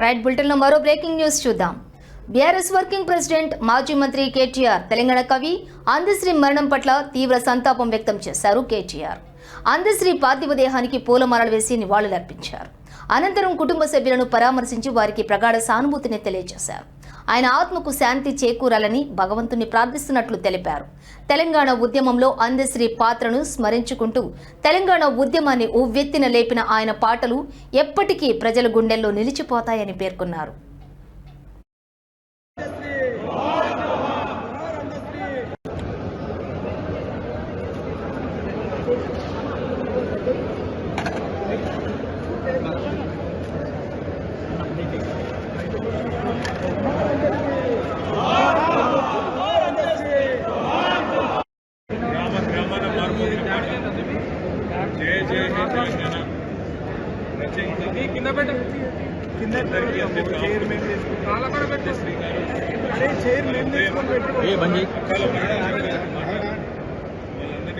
Right బులెటిన్లో మరో breaking news చూద్దాం. బీఆర్ఎస్ వర్కింగ్ ప్రెసిడెంట్ మాజీ మంత్రి కేటీఆర్ తెలంగాణ కవి అందశ్రీ మరణం పట్ల తీవ్ర సంతాపం వ్యక్తం చేశారు కేటీఆర్. అందశ్రీ పార్థివ దేహానికి పూలమాలలు వేసి నివాళులర్పించారు. అనంతరం కుటుంబ సభ్యులను పరామర్శించి వారికి ప్రగాఢ సానుభూతిని తెలియజేశారు. ఆయన ఆత్మకు శాంతి చేకూరాలని భగవంతుని ప్రార్థిస్తున్నట్లు తెలిపారు. తెలంగాణ ఉద్యమంలో అందశ్రీ పాత్రను స్మరించుకుంటూ తెలంగాణ ఉద్యమాన్ని ఉవ్వెత్తిన లేపిన ఆయన పాటలు ఎప్పటికీ ప్రజల గుండెల్లో నిలిచిపోతాయని పేర్కొన్నారు. వాళ్ళందరినీ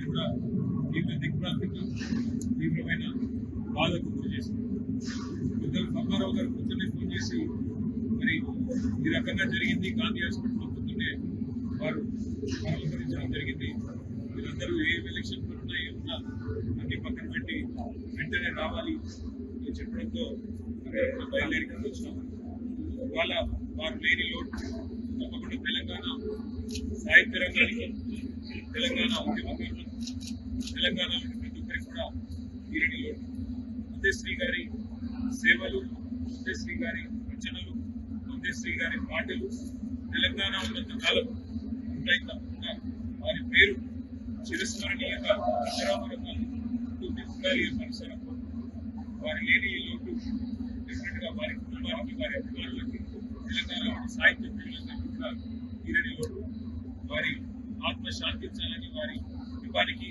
కూడా తీవ్ర దిగ్భ్రాంతికి తీవ్రమైన బాధకు గురి చేసింది పెద్దలు పద్మారావు గారు కూర్చొని ఫోన్ చేసి మరి ఈ రకంగా జరిగింది. గాంధీ హాస్పిటల్లో పొద్దున్నే వారు పరామర్శించడం జరిగింది. వీళ్ళందరూ ఏ ఎలక్షన్ ఉన్నా ఏమున్నా అన్ని పక్కన పెట్టి వెంటనే రావాలి అని చెప్పడంతో బయలుదేరి వచ్చినాం. వాళ్ళ వారు లేని లోటు. తప్పకుండా తెలంగాణ సాహిత్య రంగానికి తెలంగాణ ఉద్యమకారులకు తెలంగాణలోని ప్రతి ఒక్కరికి కూడా తీరని లోటు. అందేశ్రీ గారి సేవలు అందేశ్రీ గారి రచనలు శ్రీ గారి మాటలు తెలంగాణ ఉన్నంత కాలం ఉంటాయి వారి పేరు చిరస్మరణీయంగా అక్షరామరంగా ఉండాలి వారి లేని ఈ లోటు డెఫినెట్గా వారి కుటుంబానికి వారి అభిమానులకి తెలంగాణ సాహిత్య ప్రియులందరికీ కూడా తీరని లోటు. వారి ఆత్మ శాంతించాలని వారి కుటుంబానికి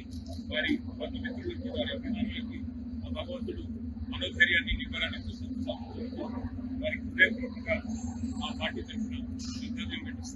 వారి బంధుమిత్రులకి వారి అభిమానులకి ఆ భగవంతుడు మనోధైర్యాన్ని నింపాలని కోసం వారికి హృదయపూర్వకంగా ఆ పార్టీ తరఫున శ్రద్ధాంజలి